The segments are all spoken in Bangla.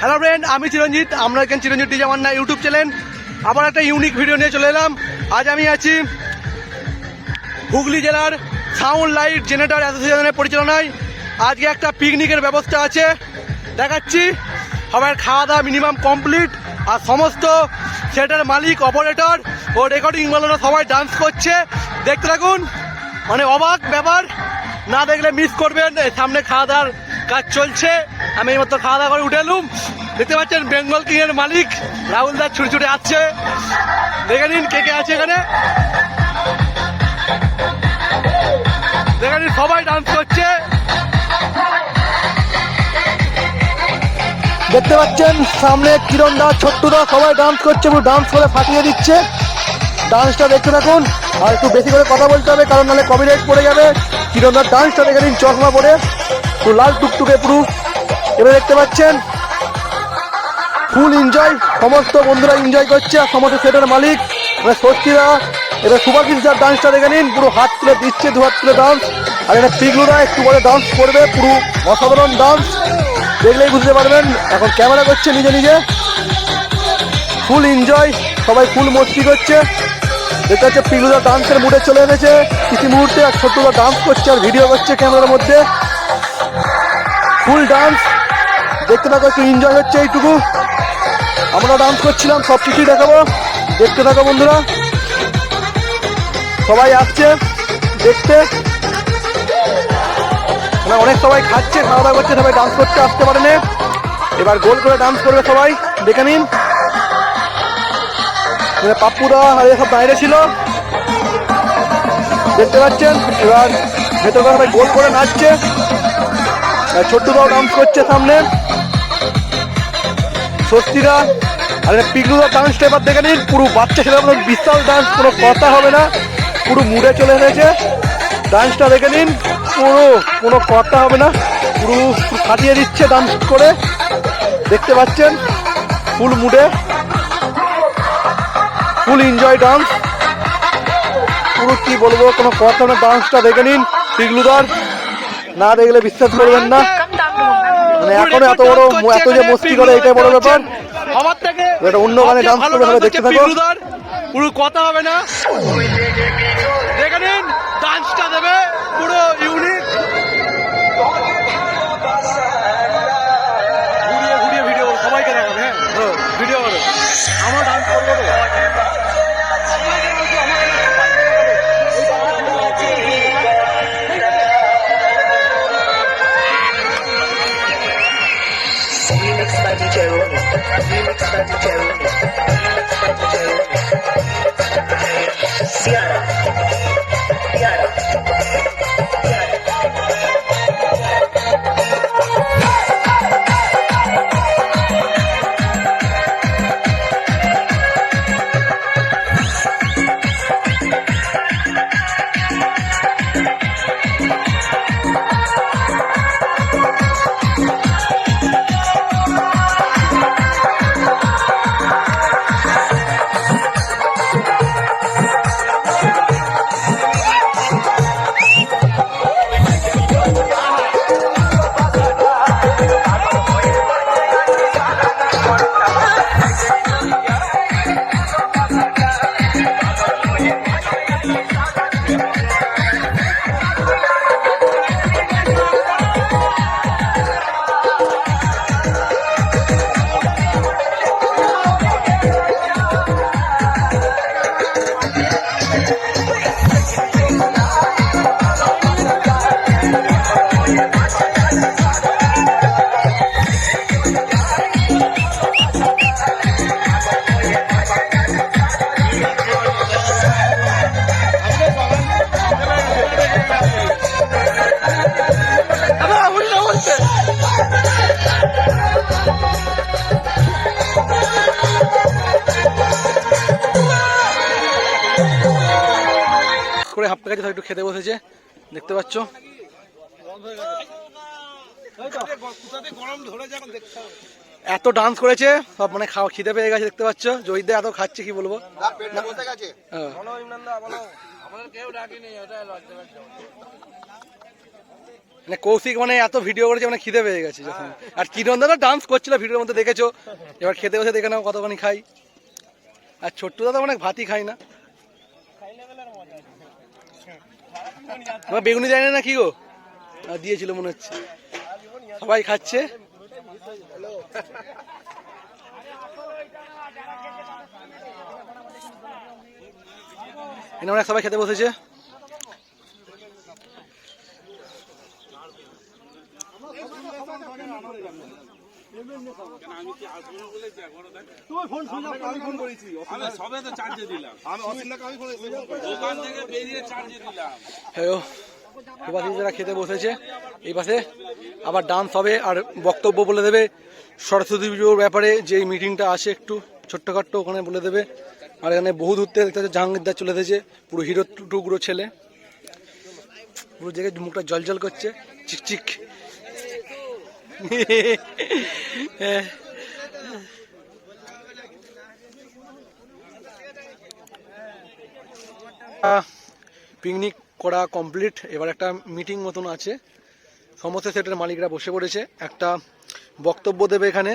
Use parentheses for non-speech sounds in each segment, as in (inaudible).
হ্যালো ফ্রেন্ড আমি চিরঞ্জিত, আমরা এখানে চিরঞ্জিত না ইউটিউব চ্যানেল আবার একটা ইউনিক ভিডিও নিয়ে চলে এলাম। আজ আমি আছি হুগলি জেলার সাউন্ড লাইট জেনারেটর অ্যাসোসিয়েশনের পরিচালনায়। আজকে একটা পিকনিকের ব্যবস্থা আছে। দেখাচ্ছি। সবার খাওয়া দাওয়া মিনিমাম কমপ্লিট আর সমস্ত সেটার মালিক অপারেটর ও রেকর্ডিং বানানো সবাই ডান্স করছে। দেখতে থাকুন। মানে অবাক ব্যাপার। না দেখলে মিস করবেন। সামনে খাওয়া দাওয়ার কাজ চলছে। আমি এই মতো খাওয়া দাওয়া করে উঠে এলুম। দেখতে পাচ্ছেন বেঙ্গল কিং এর মালিক। রাহুল দাস ছুটে ছুটে আসছে। দেখে নিন কে কে আছে এখানে। দেখে নিন সবাই ডান্স করছে। দেখতে পাচ্ছেন সামনে কিরণ দা, ছোট্টু দা সবাই ডান্স করছে, পুরো ডান্স করে ফাটিয়ে দিচ্ছে। ডান্সটা দেখতে থাকুন। আর একটু বেশি করে কথা বলতে হবে, কারণ নাহলে কপিরাইট পড়ে যাবে। কিরণ দার ডান্সটা দেখে নিন, চশমা পরে। পুরো লাল টুকটুকে পুরো এবার দেখতে পাচ্ছেন ফুল এনজয় সমস্ত বন্ধুরা এনজয় করছে সমস্ত সেটের মালিক এবার স্বস্তিরা এবার সুভাষিস যার ডান্সটা দেখে নিন, পুরো হাত তুলে দিচ্ছে, দু হাত তুলে ডান্স আর এটা পিগলুরা একটু পরে ডান্স করবে, পুরো অসাধারণ ডান্স দেখলেই বুঝতে পারবেন, এখন ক্যামেরা করছে নিজে নিজে। ফুল এনজয় সবাই ফুল মস্তি করছে। দেখতে হচ্ছে পিগলুরা ডান্সের মুডে চলে এসেছে কিছু মুহূর্তে আর ছোট্টরা ডান্স করছে আর ভিডিও করছে ক্যামেরার মধ্যে। Full dance. দেখতে থাকো, একটু এনজয় হচ্ছে এইটুকু। আমরা ডান্স করছিলাম, সব কিছুই দেখাবো। দেখতে থাকো বন্ধুরা। সবাই আসছে, দেখতে। অনেক সবাই খাচ্ছে খাওয়া দাওয়া করছে, সবাই ডান্স করতে আসতে পারে না এবার গোল করে ডান্স করবে সবাই। দেখে নিন। পাপ্পুরা আর এসব বাইরে ছিল। দেখতে পাচ্ছেন? এবার ভেতরে সবাই গোল করে নাচছে। আর ছোট্টুরাও ডান্স করছে সামনে। স্বস্তিরা, আর পিগলুরা ডান্সটা এবার দেখে নিন, পুরো বাচ্চা ছেলে বিশাল ডান্স কোনো কথা হবে না, পুরো মুডে চলে এসেছে। ডান্সটা দেখে নিন পুরো কোনো কথা হবে না, পুরো ফাটিয়ে দিচ্ছে ডান্স করে। দেখতে পাচ্ছেন ফুল মুডে ফুল এনজয় ডান্স পুরো কি বলব, কোনো কথা না ডান্সটা দেখে নিন পিগলুদার না দেখলে বিশ্বাস করবেন না। মানে এখন এত বড় এত যে মস্তি করে, এটাই বড় ব্যাপার। এটা অন্য গানে ডান্স করে সবাই দেখতে থাকো। পুরো কথা হবে না। দেখে নিন ডান্সটা দেবে। একটু খেতে বসেছে দেখতে পাচ্ছ? এত ডান্স করেছে সব মানে খাওয়া খিদে পেয়ে গেছে দেখতে পাচ্ছ? জয়ীদা এত খাচ্ছে কি বলব। মানে কৌশিক মানে এত ভিডিও করেছে মানে খিদে পেয়ে গেছে যখন। আর কিরণ দাদা ডান্স করছিল ভিডিওর মধ্যে দেখেছ? এবার খেতে বসে দেখে নাও কতখানি খাই। আর ছোট্ট দাদা অনেক ভাতই খাই না। তোমার বেগুনি দেয় না কি গো? দিয়েছিল মনে হচ্ছে। সবাই খাচ্ছে। অনেক সবাই খেতে বসেছে। সবে তো চার্জে দিলাম। দোকান থেকে বেরিয়ে চার্জে দিলাম। হ্যালো এপাশে যারা খেতে বসেছে এই পাশে আবার ডান্স হবে আর বক্তব্য বলে দেবে। সরস্বতী পুজোর ব্যাপারে যে মিটিংটা আসে একটু ছোট্টখাট্ট ওখানে বলে দেবে। আর এখানে বহু দূর থেকে দেখতে জাহাঙ্গীরদার চলে এসেছে পুরো হিরো টুকরো ছেলে। পুরো জায়গায় মুখটা জল জল করছে চিকচিক। (laughs) পিকনিক করা কমপ্লিট এবার একটা মিটিং মতন আছে। সমস্ত সেটের মালিকরা বসে পড়েছে। একটা বক্তব্য দেবে এখানে।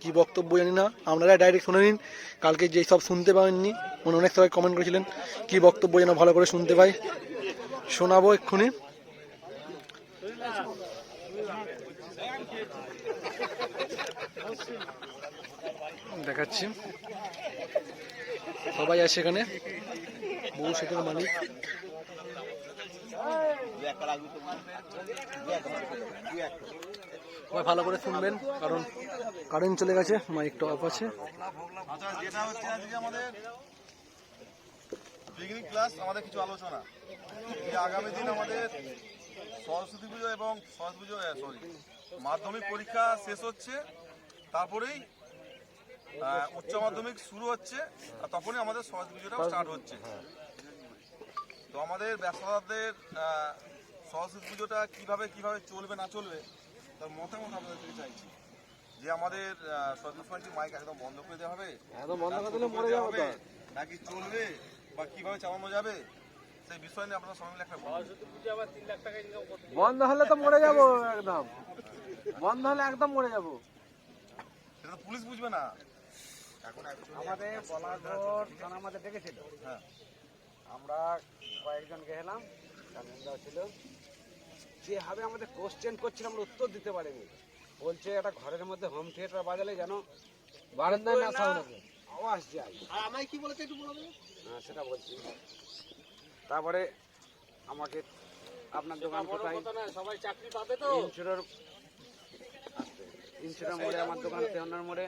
কি বক্তব্য জানি না। আপনারা ডাইরেক্ট শুনে নিন। কালকে যেই সব শুনতে পারেননি মনে অনেক সবাই কমেন্ট করেছিলেন, কি বক্তব্য যেন ভালো করে শুনতে পাই। শোনাবো এক্ষুনি। দেখাচ্ছি। সবাই আছে এখানে। বহু সেটের মালিক। ভালো করে শুনবেন, কারণ কারেন্ট চলে গেছে মাইকটা অফ আছে। আচ্ছা যেটা হচ্ছে আজকে আমাদের পিকনিক প্লাস আমাদের কিছু আলোচনা। আগামী দিন আমাদের সরস্বতী পুজো এবং সরস্বতী পুজো সরি মাধ্যমিক পরীক্ষা শেষ হচ্ছে। তারপরেই উচ্চ মাধ্যমিক শুরু হচ্ছে আর তখনই আমাদের সরস্বতী পুজোটা স্টার্ট হচ্ছে। তো আমাদের ব্যবসাদারদের সরস্বতী পুজোটা কীভাবে কীভাবে চলবে না চলবে তার মতামত আপনাদের থেকে চাইছি। যে আমাদের সরস্বতী মাইক একদম বন্ধ করে দেওয়া হবে একদম বন্ধ করে দিলে মরে যাবে নাকি চলবে বা কীভাবে চালানো যাবে সেই বিষয় নিয়ে আপনারা সবাই মিলে একটা। বন্ধ হলে তো মরে যাব একদম। বন্ধ হলে একদম মরে যাব। সেটা পুলিশ বুঝবে না? এখন আমাদের বলাঘর থানা আমাদের ডেকেছিল। হ্যাঁ। আমরা কয়েকজন গেলাম কামিনদাও ছিল। যেভাবে আমাদের কোশ্চেন করছিল আমরা উত্তর দিতে পারিনি। বলছে একটা ঘরের মধ্যে হোম থিয়েটার বাজালে যেন বারান্দায় না আওয়াজ যায়। আর আমায় কি বলেছে একটু বলবে হ্যাঁ সেটা বলছি তারপরে আমাকে আপনার দোকান কোথায়? সবাই চাকরি পাবে তো। ইনসুরের ইনসুরের মোড়ে আমার দোকান তেহনার মোড়ে।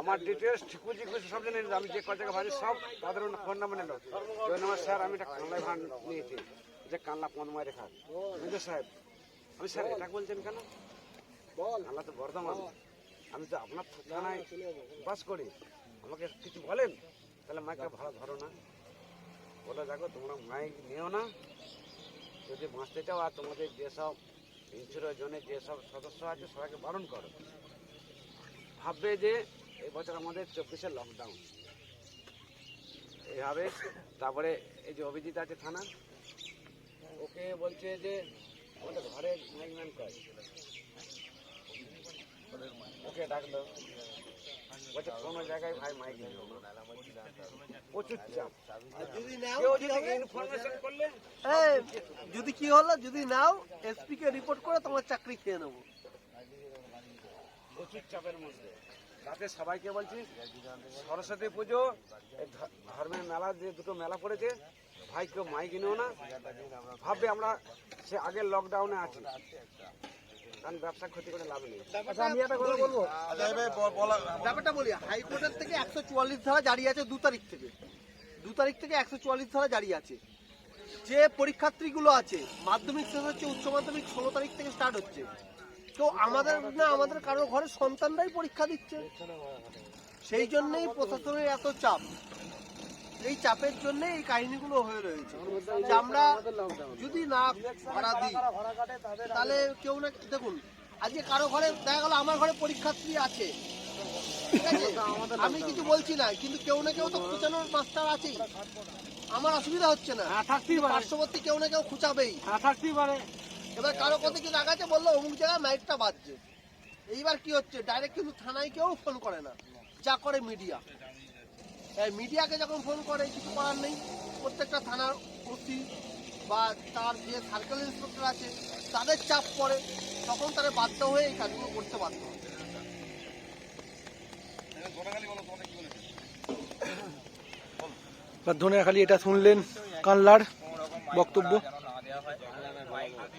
আমার ডিটেলস খুঁজি খুঁজি সব জানেন আমি যে কয় টাকা ভাজি সব তাদের ফোন নাম্বার নিল। ওই নাম্বার স্যার, আমি একটা কানলায় ভান নিয়েছি। যে কানলা পনেরো রেখা। বুঝলো সাহেব? আমি স্যার, এটা বলছেন কেন? কানলা তো বর্ধমান। আমি তো আপনার থানায় বাস করি। আমাকে কিছু বলেন? তাহলে মাইকটা ভালো ধরো না। বলে, দেখো, তোমরা মাইক নিও না। যদি বাঁচতে চাও আর তোমাদের যেসব ইন্স্যুরেন্স জোনে যেসব সদস্য আছে সবাইকে বারণ করো। ভাববে যে এবছর বছর আমাদের চব্বিশে লকডাউন এইভাবে তারপরে এই যে অভিজিৎ আছে থানা ওকে বলছে যে আমাদের ঘরে ম্যানেজমেন্ট কর ওকে ডাকলো বলছে কোনো জায়গায় ভাই মাইক নিও প্রচুর চাপ। যদি ইনফরমেশন করলে যদি কি হলো যদি নাও এসপি কে রিপোর্ট করে তোমার চাকরি খেয়ে নেব। প্রচুর চাপের মধ্যে। রাতে সবাইকে বলছি সরস্বতী পুজো ধর্মের মেলা যে দুটো মেলা পড়েছে ভাই কেউ মাইক নিও না। ভাববে আমরা সে আগের লকডাউনে আছি। কারণ ব্যবসা ক্ষতি করে লাভ নেই। আচ্ছা আমি একটা কথা বলব? আচ্ছা ব্যাপারটা বলি হাইকোর্টের থেকে একশো চুয়াল্লিশ ধারা জারি আছে দু তারিখ থেকে। দু তারিখ থেকে একশো চুয়াল্লিশ ধারা জারি আছে। যে পরীক্ষার্থীগুলো আছে মাধ্যমিক শেষ হচ্ছে উচ্চ মাধ্যমিক ষোলো তারিখ থেকে স্টার্ট হচ্ছে। তো আমাদের না আমাদের কারও ঘরে সন্তানরাই পরীক্ষা দিচ্ছে। সেই জন্যই প্রশাসনের এত চাপ। এই চাপের জন্য এই কাহিনীগুলো হয়ে রয়েছে। যে আমরা যদি না ভাড়া দিই তাহলে কেউ না দেখুন আজকে কারও ঘরে দেখা গেল আমার ঘরে পরীক্ষার্থী আছে। আমি কিছু বলছি না কিন্তু কেউ না কেউ তো খুঁচানোর মাস্টার আছেই। আমার অসুবিধা হচ্ছে না। থাকতেই পার্শ্ববর্তী কেউ না কেউ খুঁচাবেই। পারে। এবার কারও কথা কি রাখাচ্ছে বলল? অমুক জায়গায় মাইকটা বাজছে। এইবার কি হচ্ছে? ডাইরেক্ট কিন্তু থানায় কেউ ফোন করে না। যা করে মিডিয়া মিডিয়াকে যখন ফোন করে কিছু করার নেই। প্রত্যেকটা থানার ওসি বা তার যে সার্কেল ইন্সপেক্টর আছে তাদের চাপ পড়ে। তখন তারা বাধ্য হয়ে এই কাজগুলো করতে বাধ্য হয়। ধনিয়াখালি এটা শুনলেন কানলার বক্তব্য।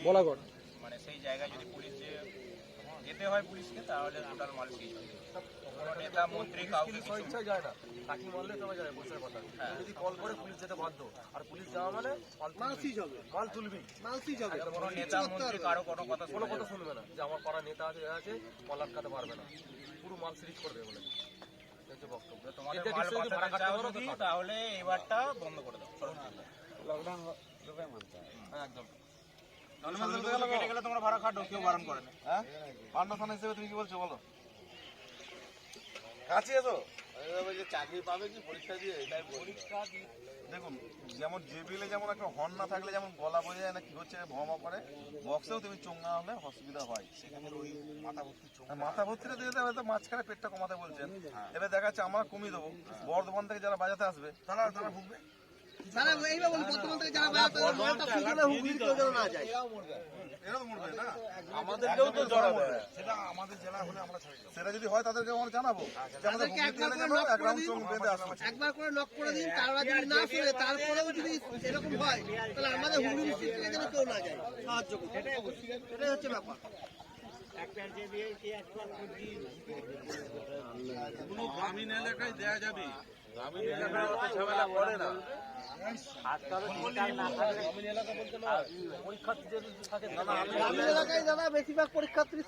বলা কর মানে সেই জায়গায় যদি যেতে হয় পুলিশকে তাহলে টোটাল মাল সিজ হবে কোনো নেতা মন্ত্রী কাউকে কিছু যায় না তাকে মারলে তো যায় বসে কথা। যদি কল করে পুলিশ যেতে বাধ্য আর পুলিশ যাওয়া মানে মাল সিজ হবে। মাল তুলবি। মাল সিজ হবে কোনো নেতা মন্ত্রী কারও কোনো কথা কোনো কথা শুনবে না। যে আমার পাড়া নেতা আছে এ আছে কল আটকাতে পারবে না। পুরো মাল সিরিজ করবে বলে। তাহলে এবারটা বন্ধ করে দাও। হ্যাঁ, একদম। কেটে গেলে তোমরা ভাড়া খাটো কেউ বারণ করে না। হ্যাঁ? পান্না থানা হিসেবে তুমি কি বলছো বলো? কাছে এসো চাকরি পাবে কি পরীক্ষা দিয়ে পরীক্ষা দেখুন যেমন জেবিলে যেমন একটা হর্ন না থাকলে যেমন গলা বোঝা যায় না কি হচ্ছে ভমা করে বক্সেও তুমি চোঙ্গা হলে অসুবিধা হয়। সেখানে ওই মাথা ভর্তি মাথা ভর্তিটা দিয়ে দেবে তো মাঝখানে পেটটা কমাতে বলছেন। এবার দেখা যাচ্ছে আমরা কমিয়ে দেবো। বর্ধমান থেকে যারা বাজাতে আসবে তারা তারা ভুগবে। বর্তমান থেকে যারা না যায়। আমাদেরকেও তো জড়াবে সেটা আমাদের জেলা হলে আমরা সেটা যদি হয় তাদেরকে আমরা জানাব। যে আমাদের তাদেরকে হুগলিতে একবার করে যেন করে দিন। চোখ বেঁধে আসবে একবার করে নক করে দিন তারা যদি না শুনে তারপরেও যদি এরকম হয় তাহলে আমাদের হুগলি ডিস্ট্রিক্ট থেকে যেন কেউ না যায়। সাহায্য করতে এটাই হচ্ছে ব্যাপার। কোনো গ্রামীণ এলাকায় দেয়া যাবে। গ্রামীণ এলাকায় অত ঝামেলা করে না। পরীক্ষার্থী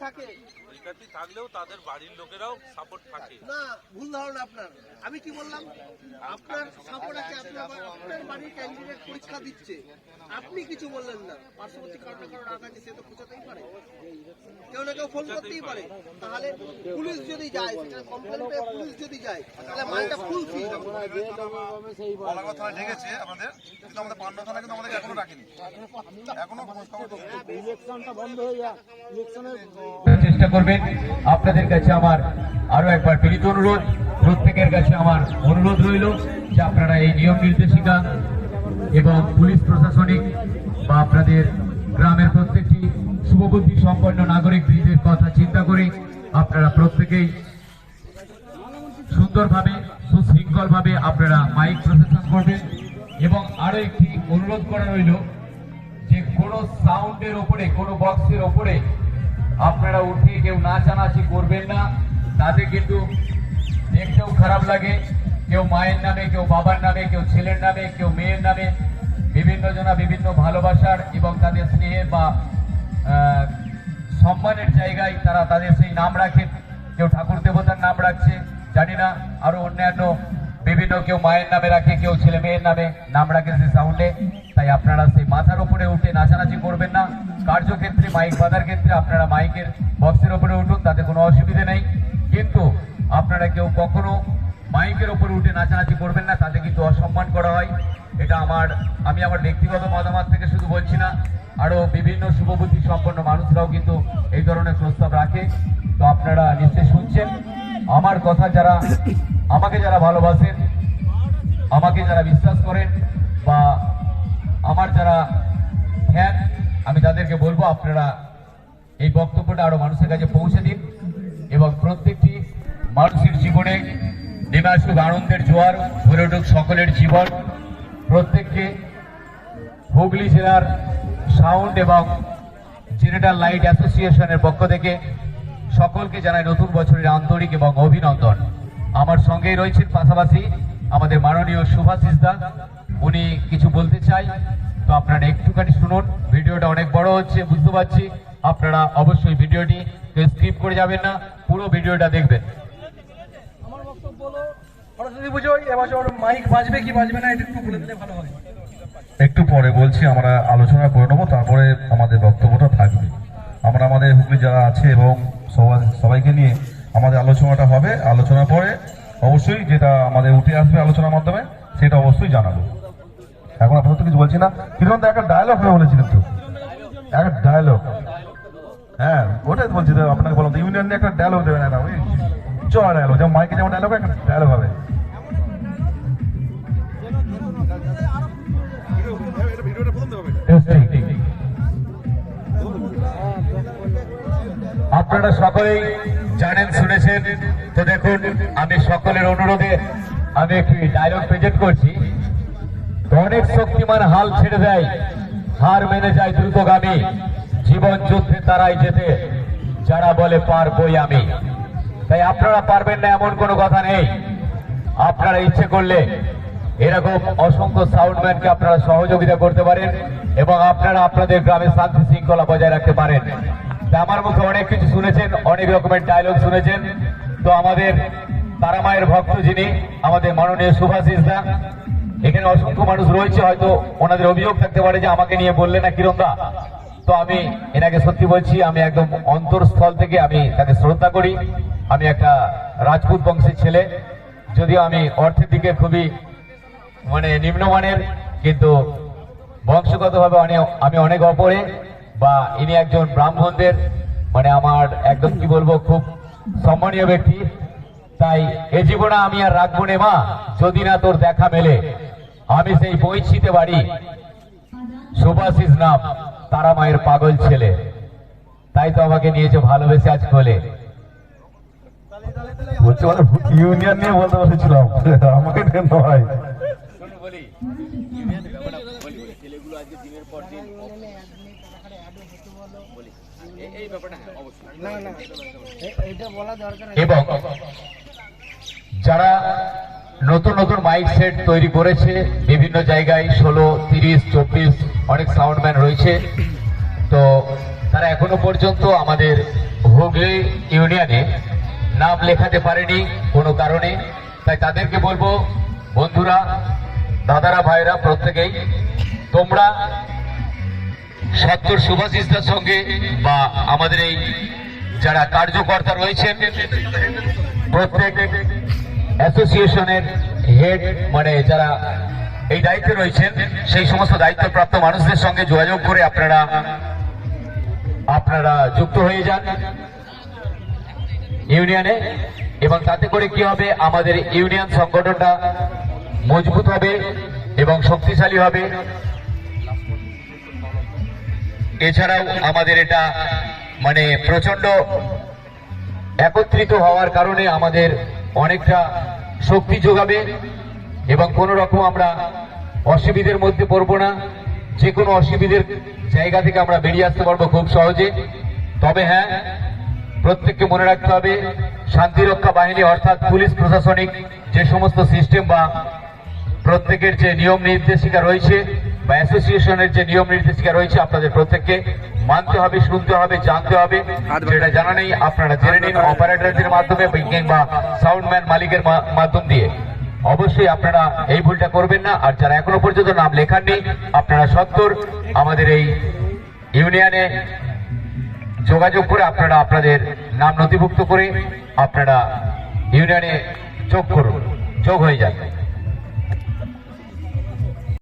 থাকে পরীক্ষার্থী থাকলেও তাদের বাড়ির লোকেরাও সাপোর্ট থাকে। না ভুল ধারণা আপনার। আমি কি বললাম? আপনার সাপোর্ট আছে আপনি আপনার বাড়ির ক্যান্ডিডেট পরীক্ষা দিচ্ছে। আপনি কিছু বললেন না। পার্শ্ববর্তী কারও না কারও আছে সে তো খুঁজতেই পারে। কেউ না কেউ ফোন করতেই পারে। তাহলে পুলিশ যদি যায় সেখানে কমপ্লেন পেয়ে পুলিশ যদি যায় তাহলে মালটা ফুল থানায় ঢেকেছে আমাদের কিন্তু আমাদের পান্না থানা কিন্তু আমাদেরকে এখনও ডাকেনি। এখনও খোঁজ খবর চেষ্টা করবেন আপনাদের কাছে আমার আরও একবার বিনীত অনুরোধ। প্রত্যেকের কাছে আমার অনুরোধ রইল যে আপনারা এই নিয়ম নির্দেশিকা এবং পুলিশ প্রশাসনিক বা আপনাদের গ্রামের প্রত্যেকটি শুভবুদ্ধি সম্পন্ন নাগরিক বৃন্দের কথা চিন্তা করে আপনারা প্রত্যেকেই সুন্দরভাবে, সুশৃঙ্খলভাবে আপনারা মাইক প্রশাসন করবেন এবং আরও একটি অনুরোধ করা রইল যে কোনো সাউন্ডের ওপরে, কোনো বক্সের ওপরে আপনারা উঠে কেউ নাচানাচি করবেন না। তাতে কিন্তু দেখতেও খারাপ লাগে। কেউ মায়ের নামে, কেউ বাবার নামে, কেউ ছেলের নামে, কেউ মেয়ের নামে, বিভিন্ন জনা বিভিন্ন ভালোবাসার এবং তাদের স্নেহের বা সম্মানের জায়গায় তারা তাদের সেই নাম রাখেন কেউ ঠাকুর দেবতার নাম রাখছে, জানি না। আরও অন্যান্য বিভিন্ন কেউ মায়ের নামে রাখে, কেউ ছেলে মেয়ের নামে নাম রাখে সেই সাউন্ডে তাই আপনারা সেই মাথার উপরে উঠে নাচানাচি করবেন না। কার্যক্ষেত্রে মাইক বাঁধার ক্ষেত্রে আপনারা মাইকের বক্সের উপরে উঠুন, তাতে কোনো অসুবিধে নেই। কিন্তু আপনারা কেউ কখনো মাইকের উপরে উঠে নাচানাচি করবেন না, তাতে কিন্তু অসম্মান করা হয়। এটা আমার, আমি আমার ব্যক্তিগত মতামত থেকে শুধু বলছি না। আরও বিভিন্ন শুভবুদ্ধি সম্পন্ন মানুষরাও কিন্তু এই ধরনের প্রস্তাব রাখে। তো আপনারা নিশ্চয়ই শুনছেন। আমার কথা যারা, আমাকে যারা ভালোবাসেন, আমাকে যারা বিশ্বাস করেন বা আমার যারা ফ্যান আমি তাদেরকে বলব আপনারা এই বক্তব্যটা আরও মানুষের কাছে পৌঁছে দিন এবং প্রত্যেকটি মানুষের জীবনে নেমে আসুক আনন্দের জোয়ার, ভরে উঠুক সকলের জীবন। প্রত্যেককে হুগলি জেলার সাউন্ড এবং জেনারেটার লাইট অ্যাসোসিয়েশনের পক্ষ থেকে সকলকে জানাই নতুন বছরের আন্তরিক এবং অভিনন্দন। আমার সঙ্গেই রয়েছেন পাশাপাশি আমাদের মাননীয় সুভাষিস দা। উনি কিছু বলতে চাই, তো আপনারা একটুখানি শুনুন। ভিডিওটা অনেক বড় হচ্ছে, বুঝতে পারছি। আপনারা অবশ্যই ভিডিওটি স্কিপ করে যাবেন না, পুরো ভিডিওটা দেখবেন। আমার বক্তব্য হলো, সরস্বতী পুজোয় এবছর মাইক বাজবে কি বাজবে না, এটা একটু বলে দিলে ভালো হয়। একটু পরে বলছি, আমরা আলোচনা করে নেব, তারপরে আমাদের বক্তব্যটা থাকবে। আমরা আমাদের হুগলি যারা আছে এবং সবাই, সবাইকে নিয়ে আমাদের আলোচনাটা হবে। আলোচনা পরে অবশ্যই যেটা আমাদের উঠে আসবে আলোচনার মাধ্যমে, সেটা অবশ্যই জানাব। এখন আপাতত কিছু বলছি না। কিরণ একটা ডায়লগ হয়ে বলেছিলেন তো? একটা ডায়লগ হ্যাঁ ওটাই তো বলছি, তো আপনাকে বললাম ইউনিয়ন নিয়ে একটা ডায়লগ দেবেন ওই চড়া ডায়লগ যেমন মাইকে যেমন ডায়লগ একটা ডায়লগ হবে। আপনারা সকলেই জানেন, শুনেছেন। তো দেখুন, আমি সকলের অনুরোধে আমি একটি ডায়লগ প্রেজেন্ট করছি। অনেক শক্তিমান হাল ছেড়ে দেয়, হার মেনে যায় দ্রুতগামী জীবন যুদ্ধে তারাই যেতে, যারা বলে পারবই আমি। তাই আপনারা পারবেন না, এমন কোনো কথা নেই। আপনারা ইচ্ছে করলে এরকম অসংখ্য সাউন্ডম্যানকে আপনারা সহযোগিতা করতে পারেন। এবং আপনারা আপনাদের গ্রামে শান্তি শৃঙ্খলা বজায় রাখতে পারেন। আমার মুখে অনেক কিছু শুনেছেন, অনেক রকমের ডায়লগ শুনেছেন। তো আমাদের তারামায়ের ভক্ত যিনি, আমাদের মাননীয় সুভাষিস দা, এখানে অসংখ্য মানুষ রয়েছে, হয়তো ওনাদের অভিযোগ থাকতে পারে যে আমাকে নিয়ে বললে না কিরণদা তো আমি এনাকে সত্যি বলছি, আমি একদম অন্তরস্থল থেকে আমি তাকে শ্রদ্ধা করি। আমি একটা রাজপুত বংশের ছেলে, যদিও আমি অর্থের দিকে খুবই মানে নিম্নমানের, কিন্তু বংশগতভাবে অনেক আমি অনেক অপরে, বা ইনি একজন ব্রাহ্মণদের মানে আমার একদম কি বলব, খুব সম্মানীয় ব্যক্তি। তাই এ জীবনে আমি আর রাখব নে মা, যদি না তোর দেখা মেলে। আমি সেই পৈছিতে বাড়ি। সুভাষিস নাম, তারা মায়ের পাগল ছেলে। তাই তো আমাকে নিয়েছে ভালোবেসে আজ কোলে। বলছি মানে ইউনিয়ন নিয়ে বলতে বসেছিলাম আমাকে টেন হয় এবং যারা নতুন নতুন মাইক সেট তৈরি করেছে বিভিন্ন জায়গায় ষোলো তিরিশ চব্বিশ অনেক সাউন্ডম্যান রয়েছে। তো তারা এখনও পর্যন্ত আমাদের হুগলি ইউনিয়নে নাম লেখাতে পারেনি কোনো কারণে। তাই তাদেরকে বলব বন্ধুরা দাদারা ভাইরা প্রত্যেকেই তোমরা সত্তর সুভাষিসদের সঙ্গে বা আমাদের এই যারা কার্যকর্তা রয়েছেন, প্রত্যেক অ্যাসোসিয়েশনের হেড মানে যারা এই দায়িত্বে রয়েছেন, সেই সমস্ত দায়িত্বপ্রাপ্ত মানুষদের সঙ্গে যোগাযোগ করে আপনারা আপনারা যুক্ত হয়ে যান ইউনিয়নে, এবং তাতে করে কি হবে, আমাদের ইউনিয়ন সংগঠনটা মজবুত হবে এবং শক্তিশালী হবে। এছাড়াও আমাদের এটা মানে প্রচণ্ড একত্রিত হওয়ার কারণে আমাদের অনেকটা শক্তি যোগাবে এবং কোনো রকম আমরা অসুবিধের মধ্যে পড়ব না। যে কোনো অসুবিধের জায়গা থেকে আমরা বেরিয়ে আসতে পারব খুব সহজে। তবে হ্যাঁ প্রত্যেককে মনে রাখতে হবে, শান্তিরক্ষা বাহিনী অর্থাৎ পুলিশ প্রশাসনিক যে সমস্ত সিস্টেম বা প্রত্যেকের যে নিয়ম নির্দেশিকা রয়েছে বা অ্যাসোসিয়েশনের যে নিয়ম নির্দেশিকা রয়েছে আপনাদের প্রত্যেককে মানতে হবে শুনতে হবে জানতে হবে। যেটা জানা নেই আপনারা জেনে নিন অপারেটরদের মাধ্যমে কিংবা সাউন্ডম্যান মালিকের মাধ্যম দিয়ে। অবশ্যই আপনারা এই ভুলটা করবেন না। আর যারা এখনও পর্যন্ত নাম লেখাননি আপনারা সত্তর আমাদের এই ইউনিয়নে যোগাযোগ করে আপনারা আপনাদের নাম নথিভুক্ত করে আপনারা ইউনিয়নে যোগ করুন। যোগ হয়ে যান